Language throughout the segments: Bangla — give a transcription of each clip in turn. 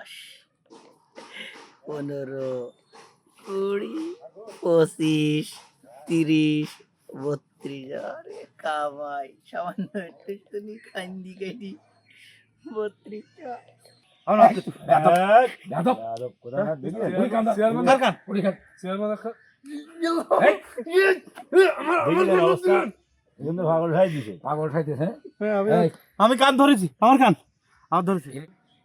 দশ পনেরো কুড়ি পঁচিশ তিরিশ বত্রিশ আরে কামাই সামান্য একটুখানি কান্দি কাটি বত্রিশ আমি কান ধরেছি। আমার কান। আমার ধরেছি।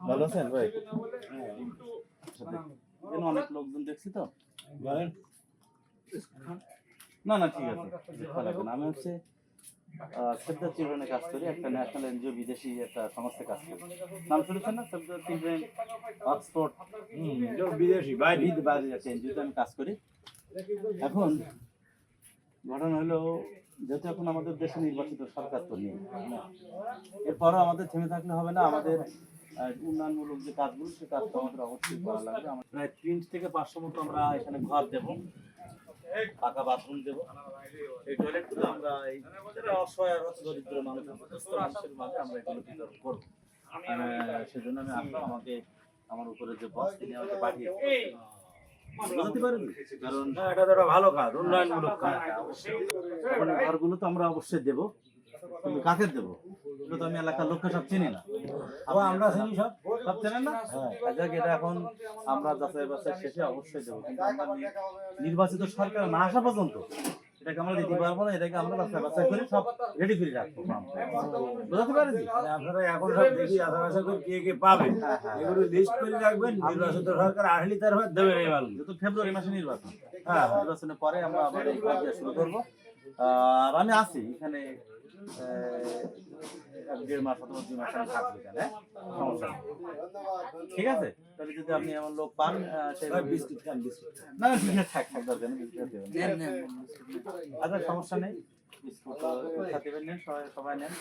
ভালো আছেন ভাই? এখানে অনেক লোকজন দেখছি তো। না না ঠিক আছে। আমি হচ্ছে সেভ দ্য চিলড্রেনে কাজ করি। একটা ন্যাশনাল এনজিও বিদেশি একটা সংস্থা কাজ করি। নাম শুনেছেন না? সেভ দ্য চিলড্রেন অক্সফোর্ড বিদেশি। বাইরে বাইরে একটা এনজিওতে আমি কাজ করি। এখন ঘটনা হলো যেহেতু এখন আমাদের দেশে নির্বাচিত সরকার তো নেই এরপরও আমাদের থেমে থাকলে হবে না। আমাদের উন্নয়নমূলক যে কাজগুলো সে কাজটা আমাদের অবশ্যই করা লাগবে। আমার প্রায় তিন থেকে পাঁচশো মতো আমরা এখানে ঘর দেব। পাকা বাথরুম দেব। এই টয়লেটগুলো আমরা এই অসহায় দরিদ্র মানুষ মানুষের মাঝে আমরা এগুলো বিতরণ করব। সেজন্য আমি আসলাম আমাকে আমার উপরে যে বস তিনি আমাকে পাঠিয়ে কারণ না, এটা ভালো কাজ উন্নয়নমূলক কাজ। ঘরগুলো তো আমরা অবশ্যই দেব। কিন্তু কাকে দেব? এগুলো তো আমি এলাকার লোককে সব চিনি না। আবার আমরা চিনি সব? সব চেনেন না? যাক এটা এখন আমরা যাচাই বাছাই শেষে অবশ্যই দেবো। কিন্তু আমরা নির্বাচিত সরকার না আসা পর্যন্ত এটাকে আমরা দিতে পারব না এটাকে আমরা যাচাই বাছাই করে সব রেডি করে রাখব। বুঝতে পারছি মানে আপনারা এখন সব দেখি আশা করে কে কে পাবে। এগুলো লিস্ট করে রাখবেন নির্বাচিত সরকার আসলে মাল যেহেতু ফেব্রুয়ারি মাসে নির্বাচন। হ্যাঁ নির্বাচনের পরে আমরা আমাদের এই কাজ শুরু করব। আর আমি আছি এখানে এক দেড় মাস অথবা দুই মাস আমি থাকব এখানে হ্যাঁ? সমস্যা নেই। ঠিক আছে? তাহলে যদি আপনি এমন লোক পান সেই বিস্কিট খান বিস্কিট না না ঠিক থাক থাক দরকার নেই বিস্কুট দেবেন নেন নেন। আচ্ছা সমস্যা নেই। বিস্কুট খাতে নেন সবাই সবাই নেন।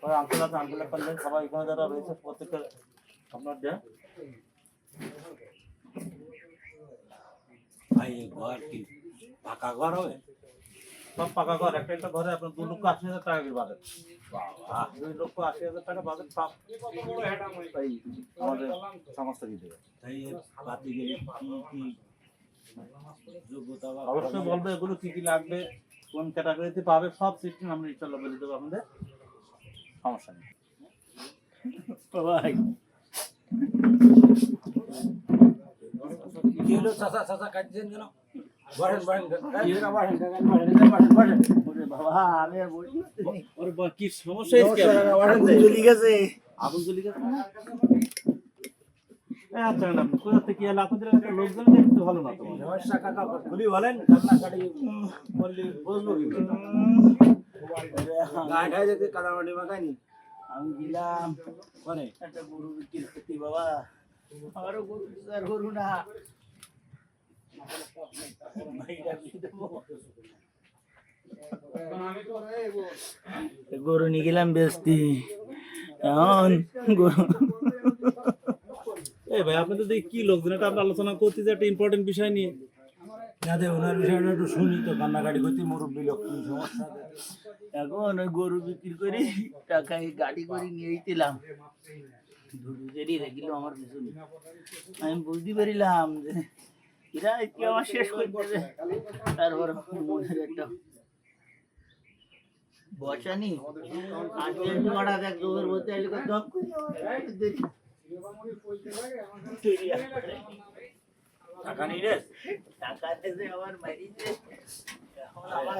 সবাই আঙ্কুল আছে আঙ্কুল পারলেন সবাই এখানে যারা রয়েছে প্রত্যেকটা আপনার ভাই ঘর কি পাকা ঘর হবে? সব পাকা ঘর একটা একটা ঘরে আপনার দু লক্ষ আশি হাজার টাকা করে বাজেট দুই লক্ষ আশি হাজার টাকা বাজেট সব এই আমাদের সমস্ত দিতে তাই এর গেলে কি কি যোগ্যতা অবশ্যই বলব এগুলো কি কি লাগবে কোন ক্যাটাগরিতে পাবে সব সিস্টেম আমরা ইনশাল্লাহ বলে দেবো আপনাদের। সমস্যা নেই। কি হলো? চাচা চাচা কাটছেন কেন কি সমস্যা আগুন জ্বলে গেছে আচ্ছা আমি মানে করতে বাবা আমারও গরু গরু না। গরু নিয়ে গেলাম বেচতে এখন গরু এই ভাই আপনাদের দেখি কি লোকজন? এটা আমরা আলোচনা করতে যে একটা ইম্পর্টেন্ট বিষয় নিয়ে। যাতে ওনার বিষয়টা একটু শুনি তো কান্নাকাটি করতে মুরব্বী লোক সমস্যা? এখন ওই গরু বিক্রি করে টাকায় গাড়ি করে নিয়ে দিলাম আমার পিছনে। আমি বুঝতে পারিলাম যে এরা কি আমার শেষ করে দেবে তারপর মনের একটা বসানি আজকে জোড়া দেখ জোর বলতে দম টাকা নিয়ে রে। টাকা দেবে আমার মারিছে এখন আমার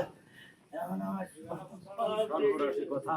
এখন আমার কথা।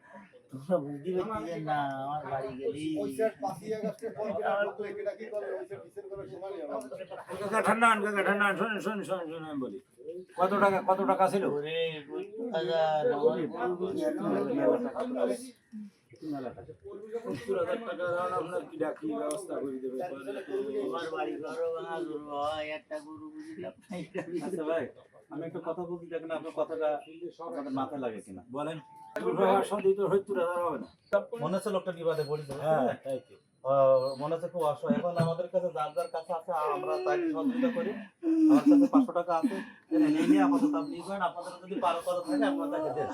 তোমরা বুঝতে পারতেছেন না আমার বাড়ি গেলি। ঠান্ডা হন, কাকা ঠান্ডা হন। শোনেন শোনেন শোনেন শোনেন আমি বলি। কত টাকা কত টাকা ছিল? সত্তর হাজার টাকা। আপনার কি ডাকি ব্যবস্থা করে দেবে? আমার বাড়ি ঘরও ভাঙা গরু একটা গরু বুঝলাম আচ্ছা ভাই। আমি একটা কথা বলছি দেখেন আপনার কথাটা আপনাদের মাথায় লাগে কিনা। বলেন। মনে হচ্ছে লোকটা বিবাদে পড়ে হ্যাঁ। তাই মনে হচ্ছে খুব অসহায়। এখন আমাদের কাছে যার যার কাছে আছে আমরা তাই সহযোগিতা করি। আমার কাছে পাঁচশো টাকা আছে নিয়ে নিয়ে আপাতত আপনি করেন আপনাদের যদি বারো করা থাকে আপনারা তাকে দেন।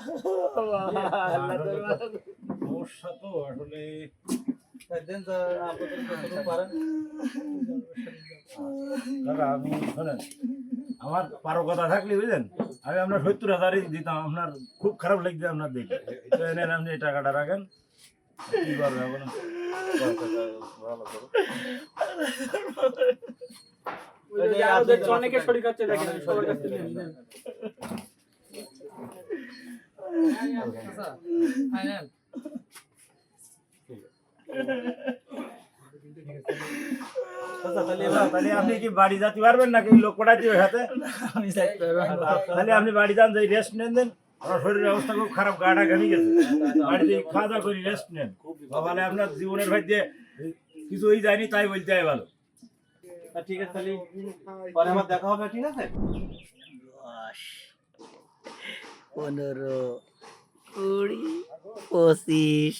সমস্যা তো আসলে দাদা আমি শোনেন আমার পারো কথা থাকলে বুঝলেন আমি আপনার সত্তর হাজারই দিতাম আপনার খুব খারাপ লাগছে আপনার দেখে। তো এনেন আপনি এই টাকাটা রাখেন। কি করবে এখন? অনেকে শরীর খাচ্ছে দেখেন সবার কাছ তাহলে এবার এবার তাহলে আপনি কি বাড়ি যেতে পারবেন নাকি লোক পাঠাচ্ছি ওই হাতে? আমি থাকতে পারব না। তাহলে আপনি বাড়ি যান যে রেস্ট নেন দেন। আমার শরীরের অবস্থা খুব খারাপ গাটা ঘামি গেছে। বাড়িতে খাওয়া দাওয়া করি রেস্ট নেন। তাহলে আপনার জীবনের ভাই দিয়ে কিছুই যায়নি তাই বলতে হয় ভালো। আচ্ছা, ঠিক আছে তাহলে পরে আবার দেখা হবে ঠিক আছে? দশ পনেরো কুড়ি পঁচিশ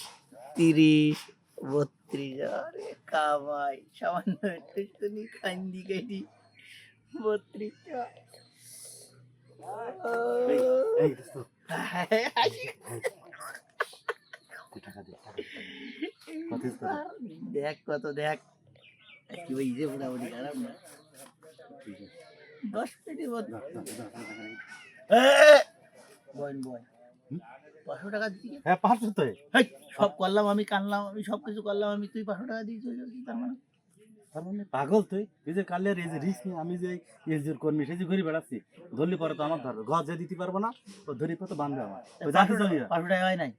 তিরিশ বত্রিশ আরে কামাই সামান্য একটুখানি কান্দি কাটি? দেখ কত দেখ কি ওই যে মোটামুটি খারাপ না দশ পেটি বয়ন বয় পাঁচশো টাকা দিচ্ছি হ্যাঁ পাঁচশো তো। হেই, সব করলাম আমি কানলাম আমি সব কিছু করলাম আমি তুই পাঁচশো টাকা দিয়ে চলে যাচ্ছিস তার মানে। তার মানে পাগল তুই? তুই যে কালিয়ার এই যে রিস্ক নিয়ে আমি যে এসজির কর্মী সেই যে ঘুরে বেড়াচ্ছি ধরলি পরে তো আমার ধরবে ঘর যে দিতে পারব না ও ধরি পরে তো বাঁধবে আমার। তো পাঁচশো টাকা হয় নাই।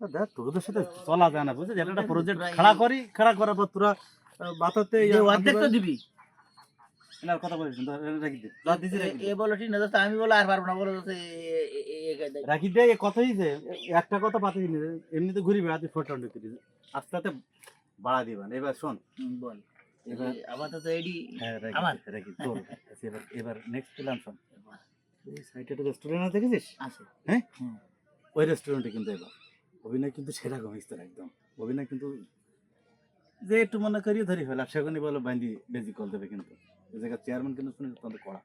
তা দেখ তোদের সাথে চলা যায় না বুঝলি? একটা প্রজেক্ট খাড়া করি খাড়া করার পর তোরা বাতাতে অর্ধেক তো দিবি। এনার কথা বলিস না, রাখি দে যা দিছি রাখি এ বলো ঠিক না দোস্ত, আমি বলো আর পারব না বলো দোস্ত, রাখি দে এ কথাই যে একটা কথা পাতি নি এমনিতে ঘুরি বেড়াতে করি আস্তে আস্তে বাড়া দিবেন এবার শোন বল এবার আপাতত এডি হ্যাঁ রাখি আমার? রাখি তোর আচ্ছা, এবার এবার নেক্সট প্ল্যান শোন এই সাইটে একটা রেস্টুরেন্ট আছে দেখেছিস আছে হ্যাঁ ওই রেস্টুরেন্টে কিন্তু এবার অভিনয় কিন্তু সেরা গমিস্তর একদম অভিনয় কিন্তু যে একটু মনে করিয়ে ধরি ফেলা সেখানে বলো বান্দি বেজি কল দেবে কিন্তু এই জায়গায় চেয়ারম্যান কিন্তু শুনে তোমাদের কড়া।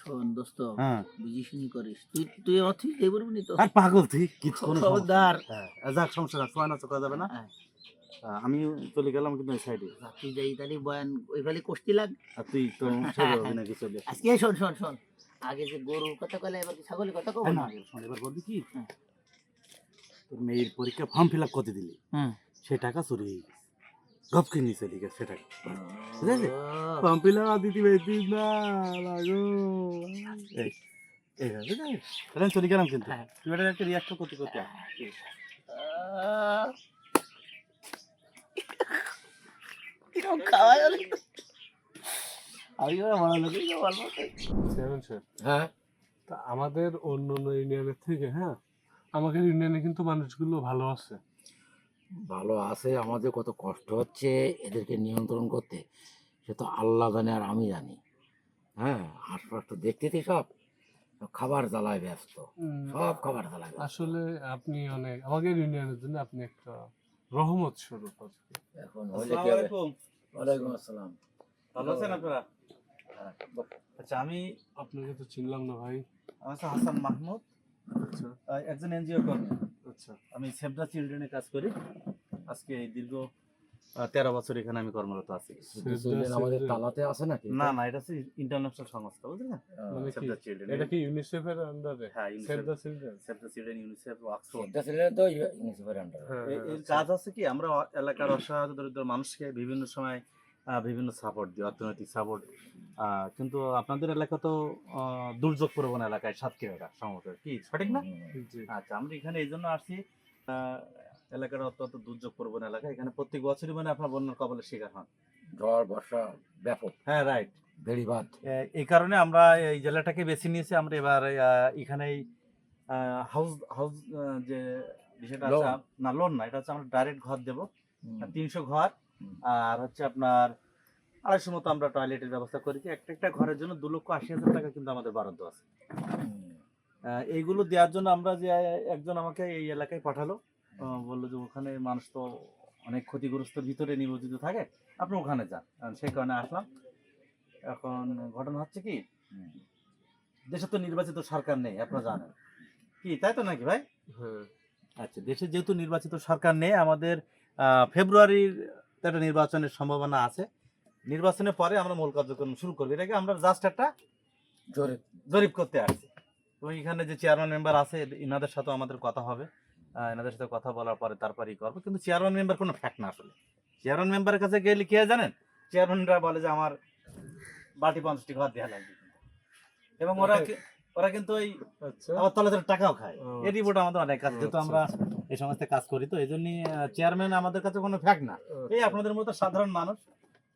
শোন দোস্ত হ্যাঁ। বুঝি শুনি করিস। তুই তুই অথি এই বলবি নি তো? আর পাগল তুই কিছু কোনো খবরদার। হ্যাঁ, যাক সমস্যা না সোয়া নাচা যাবে না। হ্যাঁ। আমি চলে গেলাম কিন্তু সাইডে তুই যাই তাহলে বয়ান ওই কষ্টি লাগ। আর তুই তো সেরে চলে আজকে শোন শোন শোন। আগে যে গরুর কথা কলে এবার কি ছাগলের কথা কব হ্যাঁ, না? শোন, এবার বলবি কি। তোর মেয়ের পরীক্ষা ফর্ম ফিল আপ করতে দিলি। সে টাকা চুরি হয়ে গেছে। গপকে নিয়ে চলে গেছে সে ঠিক আছে? আপ দিতে পারতিস না লাগো। এইভাবে তাহলে চলে গেলাম কিন্তু। হ্যাঁ। তুই এটা একটা রিয়াক্ট করতে করতে স্যার হ্যাঁ? তা আমাদের অন্য অন্য ইউনিয়নের থেকে হ্যাঁ? আমাদের ইউনিয়নে কিন্তু মানুষগুলো ভালো আছে। ভালো আছে আমাদের কত কষ্ট হচ্ছে এদেরকে নিয়ন্ত্রণ করতে। সে তো আল্লাহ জানে আর আমি জানি। হ্যাঁ আশপাশ তো দেখতেছি সব। সব খাবার জ্বালায় ব্যস্ত। সব খাবার জ্বালায় আসলে আপনি অনেক আমাদের ইউনিয়নের জন্য আপনি একটা রহমত স্বরূপ আজকে এখন হইলে কি হবে? ওয়ালাইকুম আসসালাম। ভালো আছেন আপনারা? আচ্ছা আমি আপনাকে তো চিনলাম না ভাই। আমার হাসান মাহমুদ আচ্ছা। একজন এনজিও কর্মী। আচ্ছা আমি সেভ দ্য চিলড্রেনে কাজ করি। আজকে এই দীর্ঘ তেরো বছর এখানে আমি কর্মরত আছি। আমাদের তালাতে আছে নাকি? না না এটা হচ্ছে ইন্টারন্যাশনাল সংস্থা বুঝলেন? মানে। এটা কি ইউনিসেফের আন্ডারে হ্যাঁ Save the Children Save the Children UNICEF Oxford ছিলেন তো ইউনিসেফের আন্ডারে এর। কাজ আছে কি? আমরা এলাকার অসহায় দরিদ্র মানুষকে বিভিন্ন সময় বিভিন্ন সাপোর্ট দিই অর্থনৈতিক সাপোর্ট কিন্তু আপনাদের এলাকা তো দুর্যোগ প্রবণ এলাকায় সাতক্ষীরা সম্ভবত কি? সঠিক না? আচ্ছা আমরা এখানে এই জন্য আসছি আহ, এলাকার অত্যন্ত দুর্যোগ প্রবণ এলাকা। এখানে প্রত্যেক বছরই মানে আপনার বন্যার কবলের শিকার হন। ঝড় বর্ষা ব্যাপক। হ্যাঁ রাইট বেড়িবাদ এই কারণে আমরা এই জেলাটাকে বেছে নিয়েছি আমরা এবার এখানেই হাউস হাউস যে বিষয়টা আছে না লোন না এটা হচ্ছে আমরা ডাইরেক্ট ঘর দেবো। তিনশো ঘর। আর হচ্ছে আপনার আড়াইশো মতো আমরা টয়লেটের ব্যবস্থা করেছি একটা একটা ঘরের জন্য দু লক্ষ আশি হাজার টাকা কিন্তু আমাদের বরাদ্দ আছে। এইগুলো দেওয়ার জন্য আমরা যে একজন আমাকে এই এলাকায় পাঠালো। বলল যে ওখানে মানুষ তো অনেক ক্ষতিগ্রস্তের ভিতরে নিমজ্জিত থাকে আপনি ওখানে যান। সেই কারণে আসলাম। এখন ঘটনা হচ্ছে কি। দেশে তো নির্বাচিত সরকার নেই আপনারা জানেন। কি তাই তো নাকি ভাই? হ্যাঁ। আচ্ছা দেশে যেহেতু নির্বাচিত সরকার নেই আমাদের ফেব্রুয়ারির একটা নির্বাচনের সম্ভাবনা আছে। নির্বাচনের পরে আমরা মূল কার্যক্রম শুরু করব। এটাকে আমরা জাস্ট একটা জোরে জরিপ করতে আসছি। তো এখানে যে চেয়ারম্যান মেম্বার আছে এনাদের সাথেও আমাদের কথা হবে। এনাদের সাথে কথা বলার পরে তারপরেই করব। কিন্তু চেয়ারম্যান মেম্বার কোনো ফ্যাক্ট না আসলে। চেয়ারম্যান মেম্বারের কাছে গেলে কে জানেন? চেয়ারম্যানরা বলে যে আমার বাটি পঞ্চাশটি ঘর দেওয়া লাগবে। এবং ওরা কি- ওরা কিন্তু ওই আচ্ছা। আবার তলে তলে টাকাও খায়। এই রিপোর্ট আমাদের অনেক কাছে যেহেতু আচ্ছা, আমরা এই সমস্ত কাজ করি তো এই জন্য চেয়ারম্যান আমাদের কাছে কোনো ফ্যাক্ট না। এই আপনাদের মতো সাধারণ মানুষ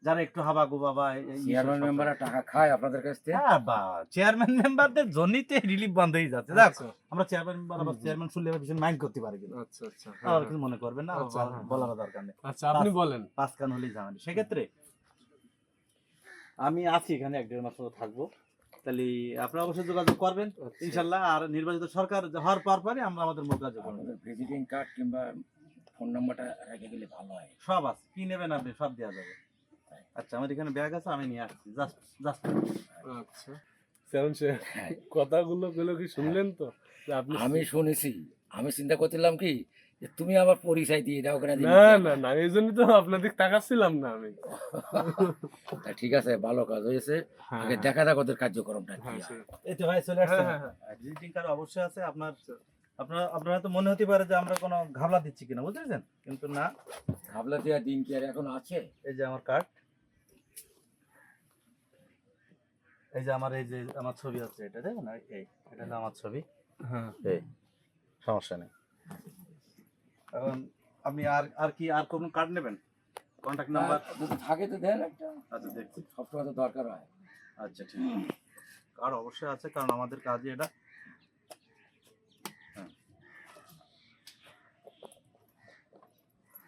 যারা একটু হাবা গুবা বা চেয়ারম্যান মেম্বাররা টাকা খায় আপনাদের কাছ থেকে? হ্যাঁ বা চেয়ারম্যান মেম্বারদের জন্যই রিলিফ বন্ধ হয়ে যাচ্ছে। দেখ আচ্ছা। আমরা চেয়ারম্যান মেম্বার আবার। চেয়ারম্যান শুনলে ভীষণ মাইন্ড করতে পারি কিন্তু। আচ্ছা আচ্ছা। আর হ্যাঁ, কিছু মনে করবেন না আচ্ছা, হ্যাঁ, বলার দরকার নেই। আচ্ছা আপনি বলেন। পাঁচ কান হলেই জানালি সেক্ষেত্রে আমি আছি এখানে এক দেড় মাস মতো থাকব। তাহলে আপনারা অবশ্যই যোগাযোগ করবেন আচ্ছা। ইনশাল্লাহ। আর নির্বাচিত সরকার হওয়ার পর পরে আমরা আমাদের মূল কাজ করব। ভিজিটিং কার্ড কিংবা ফোন নাম্বারটা রেখে গেলে ভালো হয়। সব আছে। কি নেবেন আপনি? সব দেওয়া যাবে। আচ্ছা আমার এখানে ব্যাগ আছে আমি নিয়ে আসছি। জাস্ট জাস্ট আচ্ছা। সেভেন সে হ্যাঁ। কথাগুলো গুলো কি শুনলেন তো? আপনি আমি শুনেছি। আমি চিন্তা করছিলাম কি যে তুমি আবার পরিচয় দিয়ে দাও কেন না না না এই জন্য তো আপনাদের তাকাচ্ছিলাম না আমি। তা ঠিক আছে ভালো কাজ হয়েছে। হ্যাঁ, আগে হ্যাঁ, দেখা যাক ওদের কার্যক্রমটা কি হ্যাঁ, এই তো ভাই চলে আসছে। ভিজিটিং কার্ড অবশ্যই আছে আপনার আপনার আপনার হয়তো মনে হতে পারে যে আমরা কোনো ঘাবলা দিচ্ছি কিনা বুঝতেছেন কিন্তু না। ভাবলা দেওয়া দিন কি আর এখন আছে? এই যে আমার কার্ড এই যে আমার এই যে আমার ছবি আছে এটা দেখুন এই এই, এটা হলো আমার ছবি। হ্যাঁ। এই সমস্যা নেই। এখন আপনি আর আর কি আর কোনো কার্ড নেবেন? কন্ট্যাক্ট নাম্বার যদি থাকে তো দেন একটা। আচ্ছা দেখছি। সবসময় তো দরকার হয়। আচ্ছা ঠিক আছে। কার্ড অবশ্যই আছে কারণ আমাদের কাজই এটা। হ্যাঁ।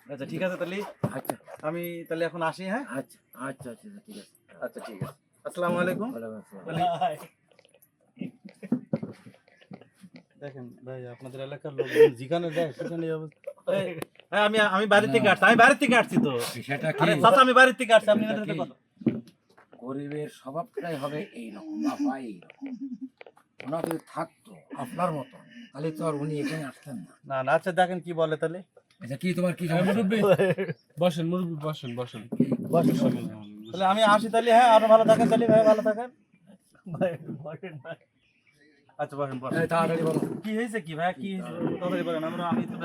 আচ্ছা ঠিক আছে তাহলে। আচ্ছা। আমি তাহলে এখন আসি হ্যাঁ? আচ্ছা আচ্ছা আচ্ছা ঠিক আছে। আচ্ছা ঠিক আছে। আসসালামু আলাইকুম। ওয়ালাইকুম আসসালাম। দেখেন ভাই আপনাদের এলাকার লোকজন যেখানে যায় সেখানে অবস্থা। এই, হ্যাঁ, আমি আমি বাড়ি থেকে আসছি আমি বাড়ি থেকে আসছি তো। সেটা কি? আরে চাচা আমি বাড়ি থেকে আসছি আপনি কথা গরিবের স্বভাবটাই হবে এইরকম বাবা এইরকম। ওনা যদি থাকতো আপনার মতন তাহলে তো আর উনি এখানে আসতেন না। না না আচ্ছা দেখেন কি বলে তাহলে। আচ্ছা কি তোমার কি সমস্যা? বসেন মুরব্বী বসেন বসেন। বসেন বসেন। তাহলে আমি আসি তাহলে হ্যাঁ আরও ভালো থাকেন তাহলে ভাই ভালো থাকেন। আচ্ছা বসেন বসেন। তাড়াতাড়ি বলো। কি হয়েছে কি ভাই? কি? তাড়াতাড়ি বলেন আমরা আমি তো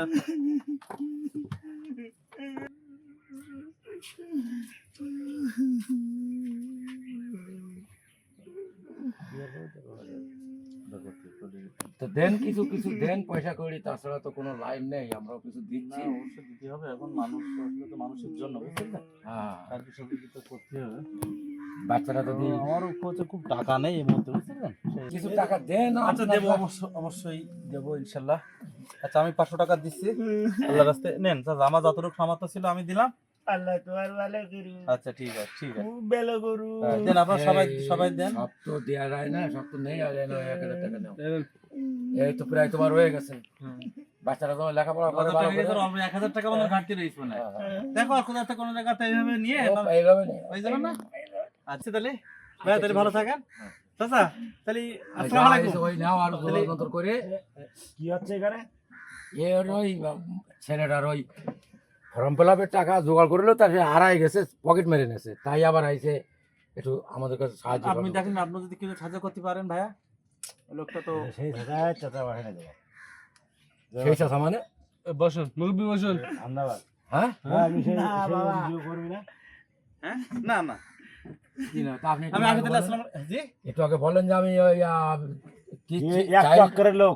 তো দেন কিছু কিছু দেন পয়সা করি তাছাড়া তো কোনো লাইন নেই আমরাও কিছু না দিচ্ছি অবশ্যই দিতে হবে এখন মানুষ তো আসলে তো মানুষের জন্য বুঝছেন না? হ্যাঁ। সাহায্য সহযোগিতা করতে হবে। বাচ্চারা যদি আমার উপরে খুব টাকা নেই এই মুহূর্তে বুঝছেন কিছু টাকা দেন আচ্ছা দেবো অবশ্যই অবশ্যই দেবো ইনশাল্লাহ। আচ্ছা আমি পাঁচশো টাকা দিচ্ছি। আল্লাহ রাস্তায় নেন চাচা, আমার যতটুকু সামর্থ্য ছিল আমি দিলাম। আল্লাহ তোমার ভালো করু আচ্ছা ঠিক আছে ঠিক আছে। খুব ভালো করু দেন আপনারা সবাই সবাই দেন। সব তো দেওয়া যায় না সব তো নেই আর এক হাজার টাকা নাও। এই এই তো প্রায় তোমার হয়ে গেছে। বাচ্চারা তোমার লেখাপড়া করে ভালো করে? অল্প এক হাজার টাকা মনে হয় ঘাটতি রয়েছে মনে হয়। হ্যাঁ। দেখো আর কোথাও একটা কোনো জায়গাতে এইভাবে নিয়ে এইভাবে নেই। যাবে না? আচ্ছা তাহলে ভাই তাহলে ভালো থাকেন। হ্যাঁ। চাচা তাহলে আসসালামু আলাইকুম। ওই নাও আর গোল করে। কি হচ্ছে এখানে? এর ওই ছেলেটার ওই ফর্ম ফিল আপের টাকা জোগাড় করল তার সে হারাই গেছে পকেট মেরে নিয়েছে। তাই আবার আইছে একটু আমাদের কাছে সাহায্য আপনি দেখেন আপনি যদি কিছু সাহায্য করতে পারেন ভাইয়া লোকটা তো সেই জায়গায় চাচা বাহিনী দেবো। সেই চাষা মানে? বসুন মুরব্বী বসুন। ধন্যবাদ। হ্যাঁ? হ্যাঁ, না, বাবা। না? হ্যাঁ? না না। আমি। আসলাম জি? একটু আগে বলেন যে ওই এক চক্করের লোক।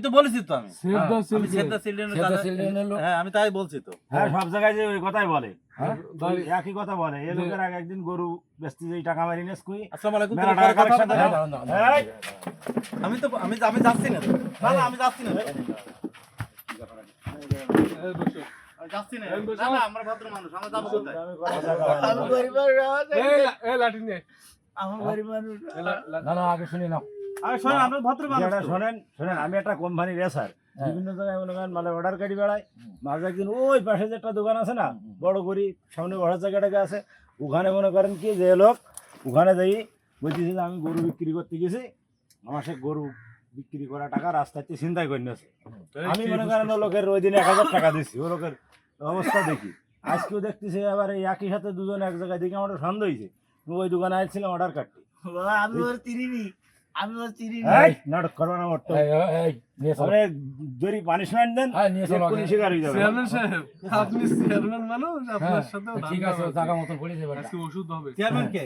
তো বলেছি তো আমি। আমি লোক। হ্যাঁ আমি তাই বলছি তো। হ্যাঁ সব জায়গায় যে ওই কথাই বলে। হ্যাঁ? একই কথা বলে। এই লোকের আগে একদিন গরু বেচতে যেই টাকা মারি নেস কুই হ্যাঁ! আমি তো আমি আমি যাচ্ছি না। তো। না না আমি যাচ্ছি না। আমি কথা জায়গা হয়? একটা রেসার। বিভিন্ন জায়গায় মনে করেন মালে অর্ডার কাটি বেড়াই মাঝে একদিন ওই পাশে যে একটা দোকান আছে না বড় করি সামনে বড় জায়গাটাকে আছে। ওখানে মনে করেন কি যে লোক ওখানে যাই বলতেছে যে আমি গরু বিক্রি করতে গেছি। আমার সে গরু বিক্রি করা টাকা রাস্তাতে চিন্তাই করে নিয়েছে আমি মনে করেন লোকের ওই দিনে এক হাজার টাকা দিচ্ছি ও লোকের অবস্থা দেখি। আজকেও দেখতেছি আবার এই একই সাথে দুজন এক জায়গায় দেখে আমার সন্দেহ হয়েছে। ওই দোকানে আসছিলাম অর্ডার কাটতে। আমি ওর চিনিনি আমি এই, নাটক করব না যদি পানিশমেন্ট দেন হ্যাঁ। শিকার হয়ে যাবে। চেয়ারম্যান সাহেব আপনি চেয়ারম্যান মানুষ হ্যাঁ, আপনার সাথে ঠিক আছে জায়গা মতো পড়ে যাবে। আজকে ওষুধ হবে। চেয়ারম্যান কে?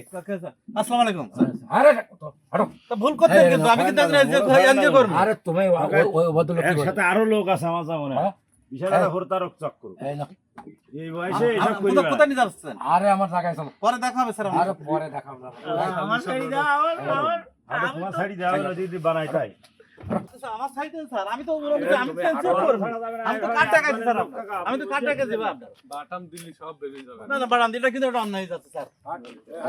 আসসালামু আলাইকুম। আরে তো ভুল করছেন কিন্তু আমি কিন্তু না, একজন না, এনজিও কর্মী আরে তুমি ও- ও- ওই ভদ্রলোক একসাথে আরও লোক আছে আমার মনে হয় হ্যাঁ? বিশাল একটা হরতারক চক্র। এই না। এই বয়সে এসব করি কোথায়- কোথায় নিয়ে যাচ্ছেন? আরে আমার জায়গায় চলো। পরে দেখা হবে স্যার আরে পরে দেখাবো না। আমার শাড়ি দাও আমার আমার আরে আমি তোমার তো- শাড়ি দেওয়া হলো দিদি বানাই তাই। আমার সাইডে স্যার আমি তো ওর আমি তো এনজিও আমি তো কার টাকা দিই স্যার? আমি তো কার টাকা দেবো আপনার? বাটাম দিলি সব বেরিয়ে যাবে। না না এটা কিন্তু একটা অন্যায় যাচ্ছে স্যার।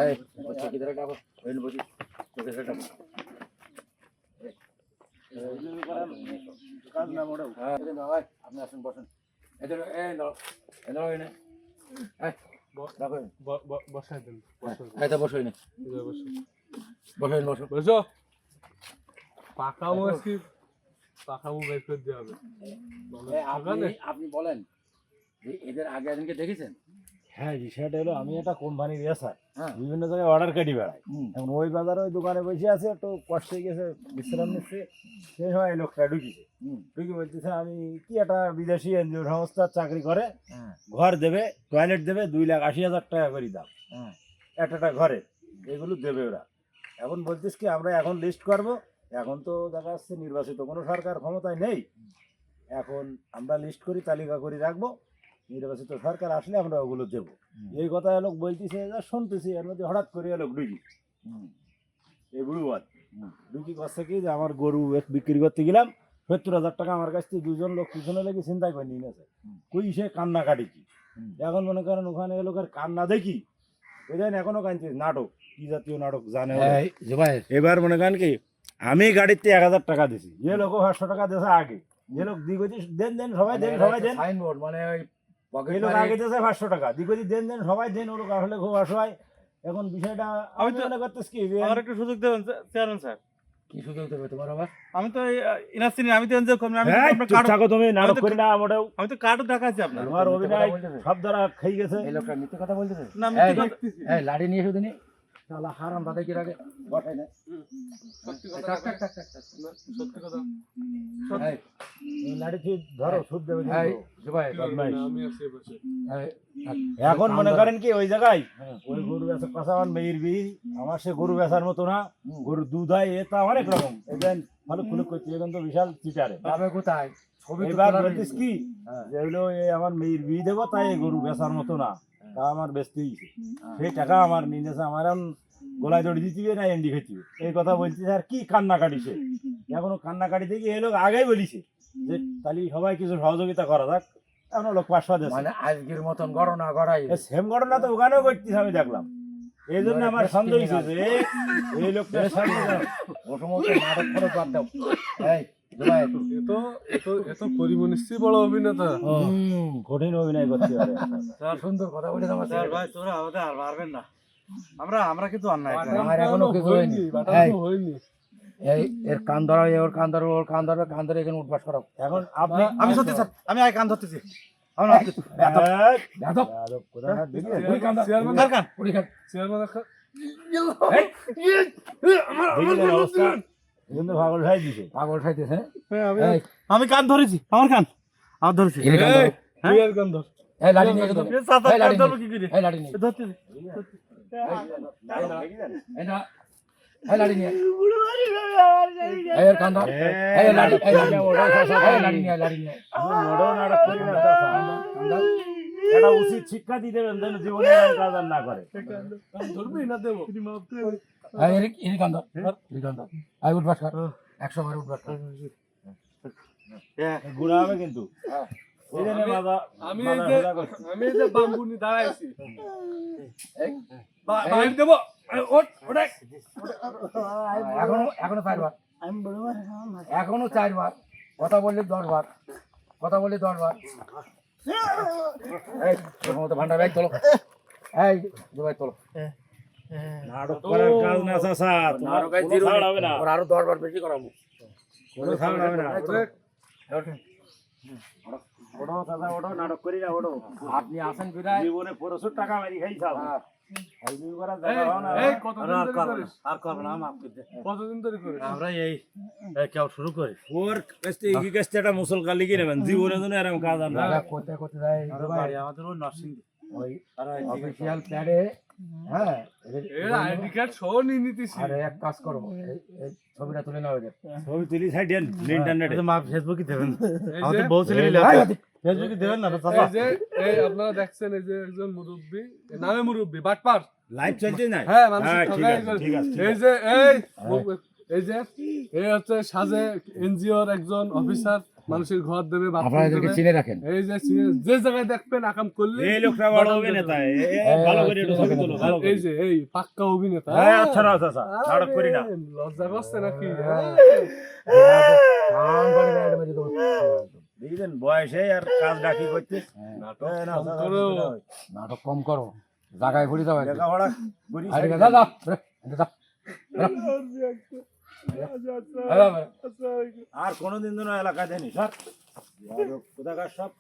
এই, বসে কি ধরে ডাকো? ওই বসে, চোখে ধরে হ্যাঁ, এই নাও, এই, আপনি আসুন বসেন। এদের বসাই দেন বসাই তো বসো বের হবে। মানে আপনি বলেন এদের আগে একদিনকে দেখেছেন? হ্যাঁ বিষয়টা হলো আমি একটা কোম্পানির রেসার হ্যাঁ। বিভিন্ন জায়গায় অর্ডার কাটি বেড়াই। এখন ওই বাজারে ওই দোকানে বসে আছে একটু কষ্ট হয়ে গেছে বিশ্রাম নিচ্ছে। সেই সময় লোকটা ঢুকিছে। ঢুকি বলতেছে আমি কি একটা বিদেশি এনজিও সংস্থার চাকরি করে হ্যাঁ। ঘর দেবে টয়লেট দেবে দুই লাখ আশি হাজার টাকা করে দাম হ্যাঁ। একটা একটা ঘরে এগুলো দেবে ওরা। এখন বলতিস কি আমরা এখন লিস্ট করব এখন তো দেখা যাচ্ছে নির্বাচিত কোনো সরকার ক্ষমতায় নেই। এখন আমরা লিস্ট করি তালিকা করে রাখব। নির্বাচিত সরকার আসলে আমরা ওগুলো দেবো। এই কথা লোক বলতেছে যা শুনতেছি এর মধ্যে হঠাৎ করে লোক ঢুকি। এই বুড়ুবাদ। ঢুকি করছে কি যে আমার গরু এক বিক্রি করতে গেলাম সত্তর হাজার টাকা আমার কাছ থেকে দুজন লোক পিছনে লেগে চিন্তাই করে নিয়ে গেছে। কই সে কান্না কাটি কি? এখন মনে করেন ওখানে লোকের কান্না দেখি ওই জানেন এখনও কানছে নাটক কি জাতীয় নাটক জানে। এবার মনে করেন কি আমি গাড়িতে এক হাজার টাকা দিছি এ লোক পাঁচশো টাকা দিয়েছে আগে। যে লোক দিগজি দেন দেন সবাই দেন সবাই দেন। সাইনবোর্ড মানে এই লোক আগে দিয়েছে পাঁচশো টাকা। দিগজি দেন দেন সবাই দেন ওর আসলে খুব অসহায়। এখন বিষয়টা আমি তো- মনে করতেছি কি আমার একটু সুযোগ দেবেন চেয়ারম্যান স্যার। কি সুযোগ দেবে তোমার আবার? আমি তো ইনার আমি তো এনজিও কর্মী আমি তো আপনার চুপ থাকো তুমি নাটক করি না মোটেও। আমি তো কার্ডও দেখাচ্ছি আপনার। তোমার অভিনয় সব দ্বারা খেয়ে গেছে। এই লোকটা মিথ্যে কথা বলতেছে? না আমি কথা- এই লাড়ি নিয়ে শুধু দিনি শালা হারাম দাদা কি বসাই না সত্যি কথা সত্যি কথা। এ। এখন মনে করেন কি ওই জায়গায় হ্যাঁ। ওই গরু বেচা কথা আমার মেয়ের বিয়ে আমার সে গরু বেচার মতো না। গরু দুধ হয় এটা অনেক রকম। ভালো খুলুক করছে এখন তো বিশাল চিটারে। যাবে কোথায়? ছবি তো এবার নেই। কি হ্যাঁ। যে হইল এই আমার মেয়ের বিয়ে দেবো তাই গরু বেচার মতো না। তা আমার বেচতে দিয়েছে। হ্যাঁ। সেই টাকা আমার নিয়ে গেছে আমার এখন গলায় দড়ি দিতে না এন্ডি খেতে এই কথা বলছিস আর কি কান্না কাটিছে এখনও কান্না কাটিতে গিয়ে এই লোক আগেই বলিছে যে তাহলে সবাই কিছু সহযোগিতা করা যাক। এখন লোক পাঁচশো দেশ মানে আজকের মতন ঘটনা ঘটাই। সেম ঘটনা তো ওখানেও করছিস আমি দেখলাম। এই জন্য আমার সন্দেহ হয়েছে যে এই- লোকটা ও সমস্ত নাটক খরচ বাদ দাও। এই বড় অভিনেতা। কঠিন অভিনয় করতে পারে স্যার সুন্দর কথা বলে স্যার। ভাই তোরা আমাদের আর পারবেন না। আমরা আমরা কিন্তু অন্যায়। আমার এখনও কিছু হয়নি। হয়নি এই এর কান ধরা ওর কান ধরো ওর কান ধরো কান ধরে এখানে উঠবাস করো। এখন আপনি আমি সত্যি স্যার আমি আয় কান ধরতেছি। যাদব পাগল দিছে পাগল খাইতেছে হ্যাঁ? আমি কান ধরেছি। আমার কান? আমার ধরেছি। এই, তুই আর গান ধর। এই লাঠি নিয়ে যেত এই লাঠি নিয়ে কি করে? এই লাঠি নিয়ে ধরতে এই না। এই লাঠি নিয়ে এই এর কান্দা এই এই লাঠি এই লাঠি নিয়ে লাঠি নিয়ে মোড়ো নাটক করি না চাচা। এটা উচিত শিক্ষা দিতে দেবেন যেন জীবনে কাজ আর না করে। ধরবি না দেবো। আই বাস কর 100 বার কর। গুণা হবে কিন্তু। মাথা আমি এই যে আমি এই যে বাম্বু নিয়ে দাঁড়াইছি বাইর দেবো? ওঠ এখনও এখনও চারবার। এখনও চারবার। কথা বললে দশবার। কথা বললে দশবার। এই তোর মতো ভান্ডার ব্যাগ তোলো। এই দুবাই তোলো। নাটক করার কাজ না চাচা তোমার কোনো হবে না। ওর আরও দশবার বেশি করাবো। কোনো ছাড় হবে না। ওঠো চাচা ওঠো নাটক করি না ওঠো আপনি আসেন বিদায়। জীবনে প্রচুর টাকা মারি জায়গা হয়। নেবেন জীবনে হ্যাঁ এর আইডি কার্ড সহ নিয়ে নিতেছি। আরে এক কাজ করো এই- এই ছবিটা তুলে নাও এদের। ছবি তুলি সাইডেন ইন্টারনেটে মা ফেসবুকে দেবেন। আমাদের যে- ছেলে মিলে ফেসবুকে দেবেন না তো এই যে এই আপনারা দেখছেন এই যে একজন মুরব্বী নামে মুরব্বী বাটপার। লাইভ চলছে না? হ্যাঁ মানুষ হ্যাঁ, ঠিক আছে, ঠিক আছে, এই যে এই এই যে এই হচ্ছে সাজে এনজিওর একজন অফিসার মানুষের ঘর দেবে আপনারা এদেরকে চিনে রাখেন। এই যে যে জায়গায় দেখবেন আকাম করলে এই লোকটা বড় অভিনেতা এ ভালো করে একটু ছবি তোলো ভালো এই যে এই পাক্কা অভিনেতা। হ্যাঁ আচ্ছা না চাচা নাটক করি না। লজ্জা করছে নাকি? হ্যাঁ। কাম করে বেড়ে মেরে দেবো। দেখছেন বয়সে আর কাজ ডাকি করতে নাটক করো। নাটক কম করো। জায়গায় ঘুরে যাও। লেখাপড়া করি আরে দাদা দাদা আর কোনোদিন যেন এলাকায় দেয়নি স্যার কোথাকার সব?